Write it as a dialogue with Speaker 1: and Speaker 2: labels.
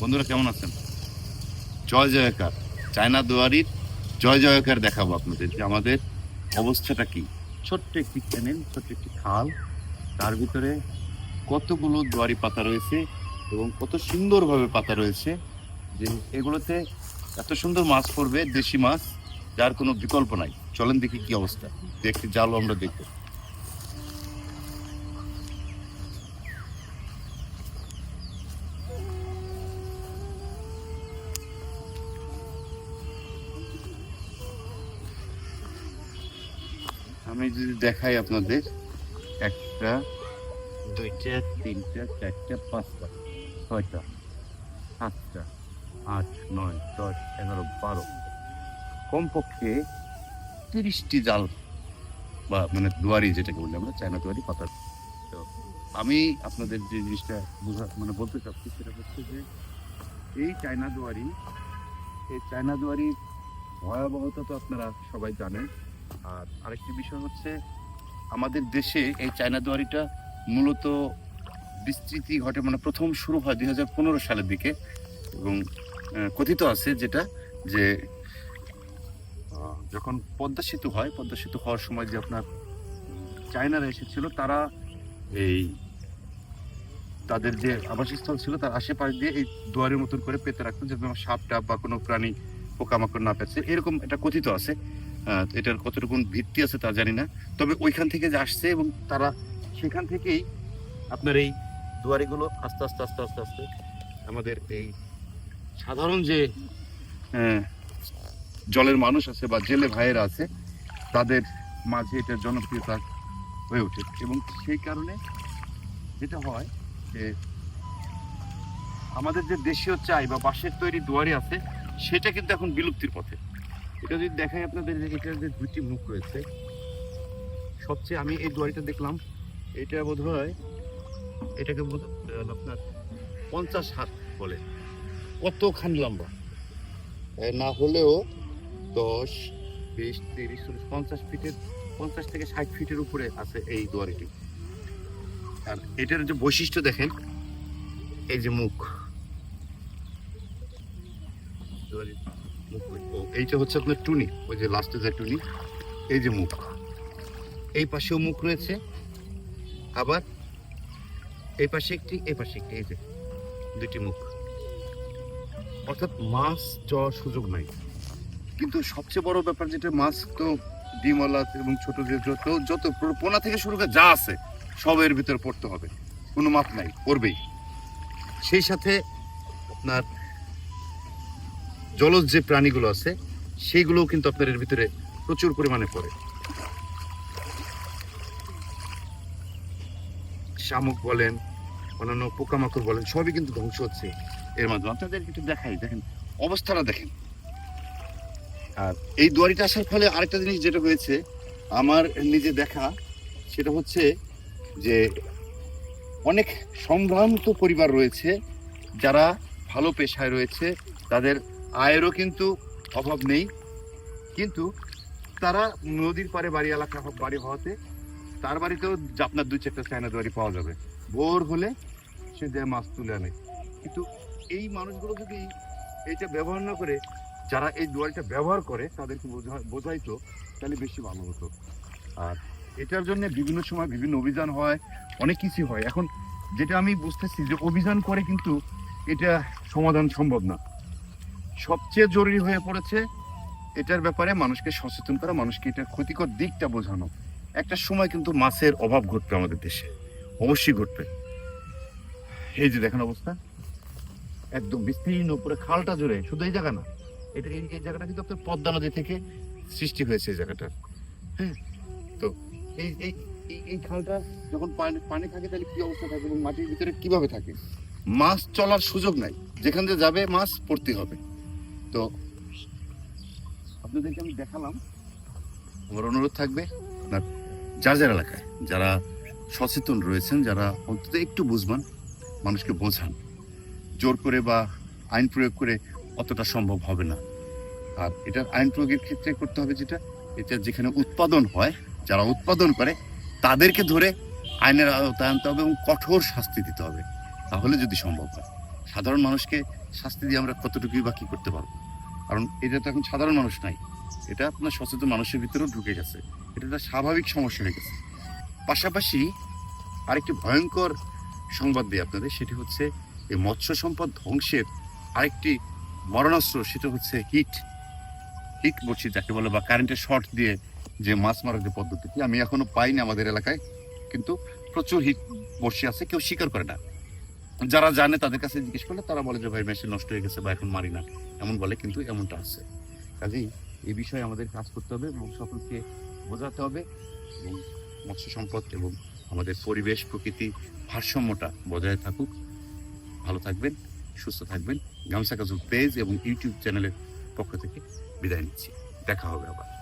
Speaker 1: বন্ধুরা কেমন আছেন? জয় জয়কার। চায়না দুয়ারির জয় জয়কার দেখাবো আপনাদের যে আমাদের অবস্থাটা কি? ছোট্ট একটি চ্যানেল ছোট্ট একটি খাল। তার ভিতরে কতগুলো দুয়ারি পাতা রয়েছে এবং কত সুন্দরভাবে পাতা রয়েছে যে এগুলোতে এত সুন্দর মাছ পড়বে, দেশি মাছ, যার কোনো বিকল্প নাই। চলেন দেখি কি অবস্থা। দেখতে জালও আমরা দেখব আমি যদি দেখাই আপনাদের, একটা, দুইটা, তিনটা, চারটা, পাঁচটা, ছয়টা, সাতটা, আট, নয়, দশ, এগারো, বারো, কমপক্ষে তিরিশটি জাল বা মানে দুয়ারি যেটাকে বলি আমরা, চায়না দুয়ারি পাতা তো আমি আপনাদের যে জিনিসটা বোঝা মানে বলতে চাচ্ছি সেটা হচ্ছে যে এই চায়না দুয়ারি, এই চায়না দুয়ারির ভয়াবহতা তো আপনারা সবাই জানেন আর আরেকটি বিষয় হচ্ছে, আমাদের দেশে এই চায়না দুয়ারিটা মূলত বিস্তৃতি ঘটে মানে প্রথম শুরু হয় দুই সালের দিকে এবং কথিত আছে যেটা যে যখন পদ্মা সেতু হয়, পদ্মা সেতু হওয়ার সময় যে আপনার চায়নারা এসেছিল, তারা এই তাদের যে আবাসস্থল ছিল, তার আশেপাশ দিয়ে এই দুয়ারের মতন করে পেতে রাখতো যাতে আমার সাপ টাপ বা কোনো প্রাণী পোকামাকড় না পেছে এরকম এটা কথিত আছে। এটার কতটুকু ভিত্তি আছে তা জানি না। তবে ওইখান থেকে যে আসছে এবং তারা সেখান থেকেই আপনার এই দুয়ারিগুলো আস্তে আস্তে আস্তে আস্তে আস্তে আমাদের এই সাধারণ যে জলের মানুষ আছে বা জেলে ভাইয়েরা আছে, তাদের মাঝে এটা জনপ্রিয়তা হয়ে ওঠে। এবং সেই কারণে যেটা হয় যে আমাদের যে দেশীয় চাই বা বাঁশের তৈরি দুয়ারি আছে, সেটা কিন্তু এখন বিলুপ্তির পথে। এটা যদি দেখাই আপনাদের যে এটার যে দুটি মুখ রয়েছে, সবচেয়ে আমি এই দুয়ারিটা দেখলাম, এটা বোধ হয় এটাকে বোধ আপনার পঞ্চাশ হাত বলে। কতখানি লম্বা? না হলেও দশ, বিশ, তিরিশ, চল্লিশ, পঞ্চাশ ফিটের, পঞ্চাশ থেকে ষাট ফিটের উপরে আছে এই দুয়ারিটি। আর এটার যে বৈশিষ্ট্য দেখেন, এই যে মুখ। দুয়ারির মুখ এইটা হচ্ছে আপনার টুনি, ওই যে লাস্টে যে টুনি, এই যে মুখ। এই পাশেও মুখ রয়েছে, আবার এই পাশে একটি, এই পাশে একটি, এই যে দুটি মুখ। অর্থাৎ মাছ যাওয়ার সুযোগ নাই। কিন্তু সবচেয়ে বড় ব্যাপার যেটা, মাছ তো ডিমওয়ালা এবং ছোট যে যত যত পোনা থেকে শুরু করে যা আছে সবের ভিতরে পড়তে হবে। কোনো মাপ নাই, পড়বেই। সেই সাথে আপনার জলজ যে প্রাণীগুলো আছে, সেইগুলোও কিন্তু আপনার এর ভিতরে প্রচুর পরিমাণে পড়ে। শামুক বলেন, অন্যান্য পোকামাকড় বলেন, সবই কিন্তু ধ্বংস হচ্ছে এর মাধ্যমে। আপনাদের একটু দেখাই, দেখেন, অবস্থাটা দেখেন। আর এই দুয়ারিটা আসার ফলে আরেকটা জিনিস যেটা হয়েছে, আমার নিজে দেখা, সেটা হচ্ছে যে অনেক সম্ভ্রান্ত পরিবার রয়েছে, যারা ভালো পেশায় রয়েছে, তাদের আয়েরও কিন্তু অভাব নেই। কিন্তু তারা নদীর পাড়ে বাড়ি এলাকা বাড়ি হওয়াতে তার বাড়িতেও আপনার দুই চারটা চায়না দুয়ারি পাওয়া যাবে। ভোর হলে সে দেয় মাছ তুলে আনে। কিন্তু এই মানুষগুলো যদি এইটা ব্যবহার না করে, যারা এই দুয়ারিটা ব্যবহার করে তাদেরকে বোঝা- বোঝাইতো, তাহলে বেশি ভালো হতো। আর এটার জন্য বিভিন্ন সময় বিভিন্ন অভিযান হয়, অনেক কিছু হয়। এখন যেটা আমি বুঝতেছি যে অভিযান করে কিন্তু এটা সমাধান সম্ভব না। সবচেয়ে জরুরি হয়ে পড়েছে এটার ব্যাপারে মানুষকে সচেতন করা, মানুষকে এটার ক্ষতিকর দিকটা বোঝানো। একটা সময় কিন্তু মাছের অভাব ঘটবে আমাদের দেশে, অবশ্যই ঘটবে। এই যে দেখেন অবস্থা, একদম বিস্তীর্ণ পুরো খালটা জুড়ে, শুধু এই জায়গা না, এটা এই জায়গাটা কিন্তু আপনার পদ্মা নদী থেকে সৃষ্টি হয়েছে এই জায়গাটা হ্যাঁ তো এই, এই- এই খালটা যখন পানি পানি থাকে তাহলে কি অবস্থা থাকে এবং মাটির ভিতরে কীভাবে থাকে? মাছ চলার সুযোগ নাই, যেখান দিয়ে যাবে মাছ পড়তে হবে। তো আপনাদেরকে আমি দেখালাম। আমার অনুরোধ থাকবে আপনার যার যার এলাকায় যারা সচেতন রয়েছেন, যারা অন্তত একটু বুঝবান, মানুষকে বোঝান, জোর করে বা আইন প্রয়োগ করে অতটা সম্ভব হবে না। আর এটা আইন প্রয়োগের ক্ষেত্রে করতে হবে যেটা, এটা যেখানে উৎপাদন হয়, যারা উৎপাদন করে, তাদেরকে ধরে আইনের আওতায় আনতে হবে এবং কঠোর শাস্তি দিতে হবে। তাহলে যদি সম্ভব হয়। সাধারণ মানুষকে শাস্তি দিয়ে আমরা কতটুকুই বা কি করতে পারব? কারণ এটা তো এখন সাধারণ মানুষ নাই। এটা আপনার সচেতন মানুষের ভিতরেও ঢুকে গেছে। এটা একটা স্বাভাবিক সমস্যা হয়ে গেছে। পাশাপাশি আরেকটি ভয়ঙ্কর সংবাদ দিই আপনাদের, সেটি হচ্ছে এই মৎস্য সম্পদ ধ্বংসের আরেকটি মরণাস্ত্র, সেটা হচ্ছে হিট। হিট বলছি যাকে বলে বা কারেন্টের শর্ট দিয়ে যে মাছ মারার যে পদ্ধতিটি, আমি এখনও পাইনি আমাদের এলাকায়, কিন্তু প্রচুর হিট বসে আছে, কেউ স্বীকার করে না। যারা জানে তাদের কাছে জিজ্ঞেস করলে তারা বলে যে, ভাই, মেশিন নষ্ট হয়ে গেছে বা এখন মারি না। এমন বলে, কিন্তু এমনটা আছে। কাজেই এই বিষয়ে আমাদের কাজ করতে হবে এবং সকলকে বোঝাতে হবে এবং মৎস্য সম্পদ এবং আমাদের পরিবেশ, প্রকৃতি ভারসাম্যটা বজায় থাকুক। ভালো থাকবেন, সুস্থ থাকবেন। গামসা কাজু পেজ এবং ইউটিউব চ্যানেলের পক্ষ থেকে বিদায় নিচ্ছি। দেখা হবে আবার।